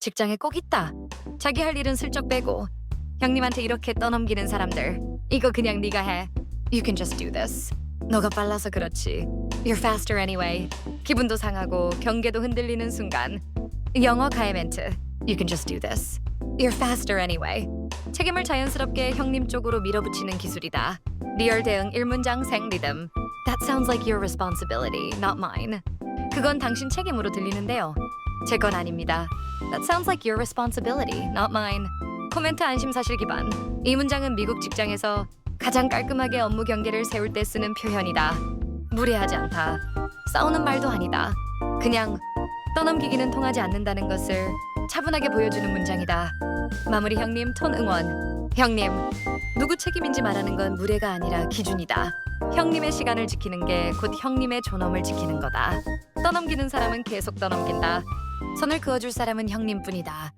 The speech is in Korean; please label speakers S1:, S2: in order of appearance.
S1: 직장에 꼭 있다. 자기 할 일은 슬쩍 빼고 형님한테 이렇게 떠넘기는 사람들. 이거 그냥 네가 해. You can just do this. 너가 빨라서 그렇지. You're faster anyway. 기분도 상하고 경계도 흔들리는 순간. 영어 가해 멘트. You can just do this. You're faster anyway. 책임을 자연스럽게 형님 쪽으로 밀어붙이는 기술이다. 리얼 대응 1문장 생 리듬. That sounds like your responsibility, not mine. 그건 당신 책임으로 들리는데요. 제 건 아닙니다. That sounds like your responsibility, not mine. 코멘트 안심 사실 기반. 이 문장은 미국 직장에서 가장 깔끔하게 업무 경계를 세울 때 쓰는 표현이다. 무례하지 않다. 싸우는 말도 아니다. 그냥 떠넘기기는 통하지 않는다는 것을 차분하게 보여주는 문장이다. 마무리 형님 톤 응원. 형님, 누구 책임인지 말하는 건 무례가 아니라 기준이다. 형님의 시간을 지키는 게 곧 형님의 존엄을 지키는 거다. 떠넘기는 사람은 계속 떠넘긴다. 선을 그어줄 사람은 형님뿐이다.